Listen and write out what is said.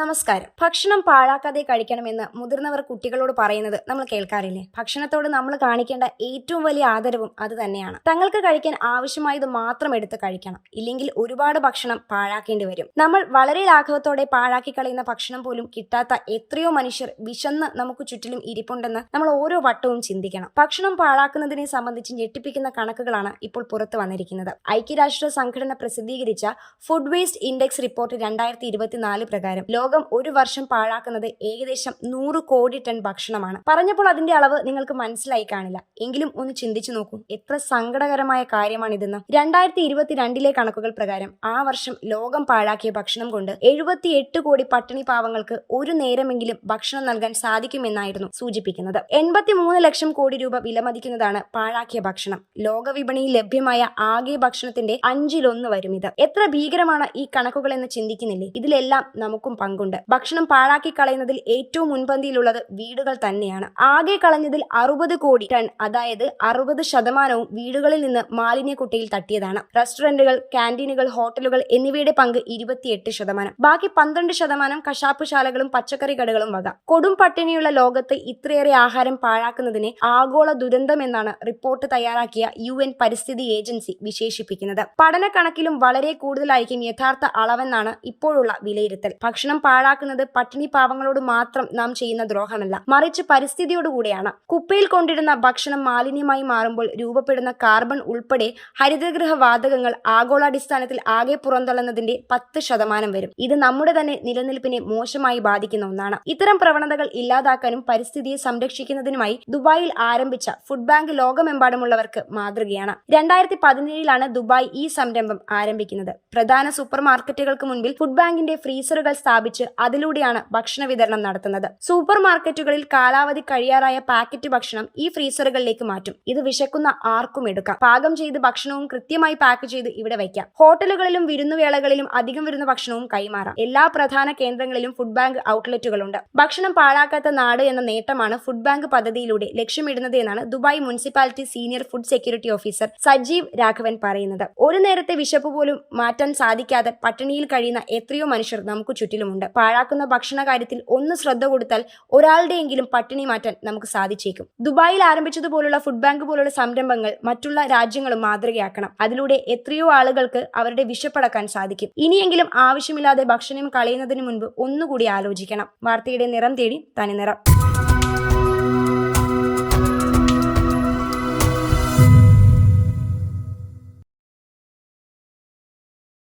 നമസ്കാരം. ഭക്ഷണം പാഴാക്കാതെ കഴിക്കണമെന്ന് മുതിർന്നവർ കുട്ടികളോട് പറയുന്നത് നമ്മൾ കേൾക്കാറില്ലേ? ഭക്ഷണത്തോട് നമ്മൾ കാണിക്കേണ്ട ഏറ്റവും വലിയ ആദരവും അത് തന്നെയാണ്. തങ്ങൾക്ക് കഴിക്കാൻ ആവശ്യമായത് മാത്രം എടുത്ത് കഴിക്കണം. ഇല്ലെങ്കിൽ ഒരുപാട് ഭക്ഷണം പാഴാക്കേണ്ടി വരും. നമ്മൾ വളരെ ലാഘവത്തോടെ പാഴാക്കി കളയുന്ന ഭക്ഷണം പോലും കിട്ടാത്ത എത്രയോ മനുഷ്യർ വിശന്ന് നമുക്ക് ചുറ്റിലും ഇരിപ്പുണ്ടെന്ന് നമ്മൾ ഓരോ വട്ടവും ചിന്തിക്കണം. ഭക്ഷണം പാഴാക്കുന്നതിനെ സംബന്ധിച്ച് ഞെട്ടിപ്പിക്കുന്ന കണക്കുകളാണ് ഇപ്പോൾ പുറത്തു വന്നിരിക്കുന്നത്. ഐക്യരാഷ്ട്ര സംഘടന പ്രസിദ്ധീകരിച്ച ഫുഡ് വേസ്റ്റ് ഇൻഡെക്സ് റിപ്പോർട്ട് രണ്ടായിരത്തി പ്രകാരം ലോകം ഒരു വർഷം പാഴാക്കുന്നത് ഏകദേശം നൂറ് കോടി ടൺ ഭക്ഷണമാണ്. പറഞ്ഞപ്പോൾ അതിന്റെ അളവ് നിങ്ങൾക്ക് മനസ്സിലായി കാണില്ല. എങ്കിലും ഒന്ന് ചിന്തിച്ചു നോക്കൂ. എത്ര സങ്കടകരമായ കാര്യമാണിതെന്ന്. രണ്ടായിരത്തി ഇരുപത്തിരണ്ടിലെ കണക്കുകൾ പ്രകാരം ആ വർഷം ലോകം പാഴാക്കിയ ഭക്ഷണം കൊണ്ട് എഴുപത്തി എട്ട് കോടി പട്ടിണി പാവങ്ങൾക്ക് ഒരു നേരമെങ്കിലും ഭക്ഷണം നൽകാൻ സാധിക്കുമെന്നായിരുന്നു സൂചിപ്പിക്കുന്നത്. എൺപത്തി മൂന്ന് ലക്ഷം കോടി രൂപ വിലമതിക്കുന്നതാണ് പാഴാക്കിയ ഭക്ഷണം. ലോകവിപണിയിൽ ലഭ്യമായ ആകെ ഭക്ഷണത്തിന്റെ അഞ്ചിലൊന്ന് വരും ഇത് എത്ര ഭീകരമാണ് ഈ കണക്കുകൾ എന്ന് ചിന്തിക്കുന്നില്ലേ? ഇതിലെല്ലാം നമുക്കും പങ്കുണ്ട്. ഭക്ഷണം പാഴാക്കി കളയുന്നതിൽ ഏറ്റവും മുൻപന്തിയിലുള്ളത് വീടുകൾ തന്നെയാണ്. ആകെ കളഞ്ഞതിൽ അറുപത് കോടി ടൺ അതായത് അറുപത് ശതമാനവും വീടുകളിൽ നിന്ന് മാലിന്യ കുട്ടിയിൽ തട്ടിയതാണ്. റെസ്റ്റോറന്റുകൾ ക്യാന്റീനുകൾ ഹോട്ടലുകൾ എന്നിവയുടെ പങ്ക് ഇരുപത്തിയെട്ട് ശതമാനം. ബാക്കി പന്ത്രണ്ട് ശതമാനം കശാപ്പുശാലകളും പച്ചക്കറി കടകളും വക. കൊടും പട്ടിണിയുള്ള ലോകത്ത് ഇത്രയേറെ ആഹാരം പാഴാക്കുന്നതിനെ ആഗോള ദുരന്തം എന്നാണ് റിപ്പോർട്ട് തയ്യാറാക്കിയ യു എൻ പരിസ്ഥിതി ഏജൻസി വിശേഷിപ്പിക്കുന്നത്. പഠന കണക്കിലും വളരെ കൂടുതലായിരിക്കും യഥാർത്ഥ അളവെന്നാണ് ഇപ്പോഴുള്ള വിലയിരുത്തൽ. ഭക്ഷണം പാഴാക്കുന്നത് പട്ടിണി പാവങ്ങളോട് മാത്രം നാം ചെയ്യുന്ന ദ്രോഹമല്ല. മറിച്ച് പരിസ്ഥിതിയോടുകൂടിയാണ്. കുപ്പയിൽ കൊണ്ടിരുന്ന ഭക്ഷണം മാലിന്യമായി മാറുമ്പോൾ രൂപപ്പെടുന്ന കാർബൺ ഉൾപ്പെടെ ഹരിതഗൃഹ വാതകങ്ങൾ ആഗോളാടിസ്ഥാനത്തിൽ ആകെ പുറന്തള്ളുന്നതിന്റെ പത്ത് ശതമാനം വരും. ഇത് നമ്മുടെ തന്നെ നിലനിൽപ്പിനെ മോശമായി ബാധിക്കുന്ന ഒന്നാണ്. ഇത്തരം പ്രവണതകൾ ഇല്ലാതാക്കാനും പരിസ്ഥിതിയെ സംരക്ഷിക്കുന്നതിനുമായി ദുബായിൽ ആരംഭിച്ച ഫുഡ് ബാങ്ക് ലോകമെമ്പാടുമുള്ളവർക്ക് മാതൃകയാണ്. രണ്ടായിരത്തി പതിനേഴിലാണ് ദുബായ് ഈ സംരംഭം ആരംഭിക്കുന്നത്. പ്രധാന സൂപ്പർ മാർക്കറ്റുകൾക്ക് മുൻപിൽ ഫുഡ് ബാങ്കിന്റെ ഫ്രീസറുകൾ സ്ഥാപിച്ച് അതിലൂടെയാണ് ഭക്ഷണ വിതരണം നടത്തുന്നത്. സൂപ്പർ മാർക്കറ്റുകളിൽ കാലാവധി കഴിയാറായ പാക്കറ്റ് ഭക്ഷണം ഈ ഫ്രീസറുകളിലേക്ക് മാറ്റും. ഇത് വിശക്കുന്ന ആർക്കും എടുക്കാം. പാകം ചെയ്ത് ഭക്ഷണവും കൃത്യമായി പാക്ക് ചെയ്ത് ഇവിടെ വയ്ക്കാം. ഹോട്ടലുകളിലും വിരുന്നുവേളകളിലും അധികം വരുന്ന ഭക്ഷണവും കൈമാറാം. എല്ലാ പ്രധാന കേന്ദ്രങ്ങളിലും ഫുഡ് ബാങ്ക് ഔട്ട്ലെറ്റുകളുണ്ട്. ഭക്ഷണം പാഴാക്കാത്ത നാട് എന്ന നേട്ടമാണ് ഫുഡ് ബാങ്ക് പദ്ധതിയിലൂടെ ലക്ഷ്യമിടുന്നത് എന്നാണ് Dubai municipality senior food security officer Sajeev Raghavan പറയുന്നത്. ഒരു നേരത്തെ വിശപ്പ് പോലും മാറ്റാൻ സാധിക്കാതെ പട്ടിണിയിൽ കഴിയുന്ന എത്രയോ മനുഷ്യർ നമുക്ക് ചുറ്റിലുമുണ്ട്. പാഴാക്കുന്ന ഭക്ഷണ കാര്യത്തിൽ ഒന്ന് ശ്രദ്ധ കൊടുത്താൽ ഒരാളുടെയെങ്കിലും പട്ടിണി മാറ്റാൻ നമുക്ക് സാധിച്ചേക്കും. ദുബായിൽ ആരംഭിച്ചതുപോലുള്ള ഫുഡ് ബാങ്ക് പോലുള്ള സംരംഭങ്ങൾ മറ്റുള്ള രാജ്യങ്ങളും മാതൃകയാക്കണം. അതിലൂടെ എത്രയോ ആളുകൾക്ക് അവരുടെ വിശപ്പടക്കാൻ സാധിക്കും. ഇനിയെങ്കിലും ആവശ്യമില്ലാതെ ഭക്ഷണം കളയുന്നതിന് മുൻപ് ഒന്നുകൂടി ആലോചിക്കണം. വാർത്തയുടെ നിറം തേടി തനി നിറം.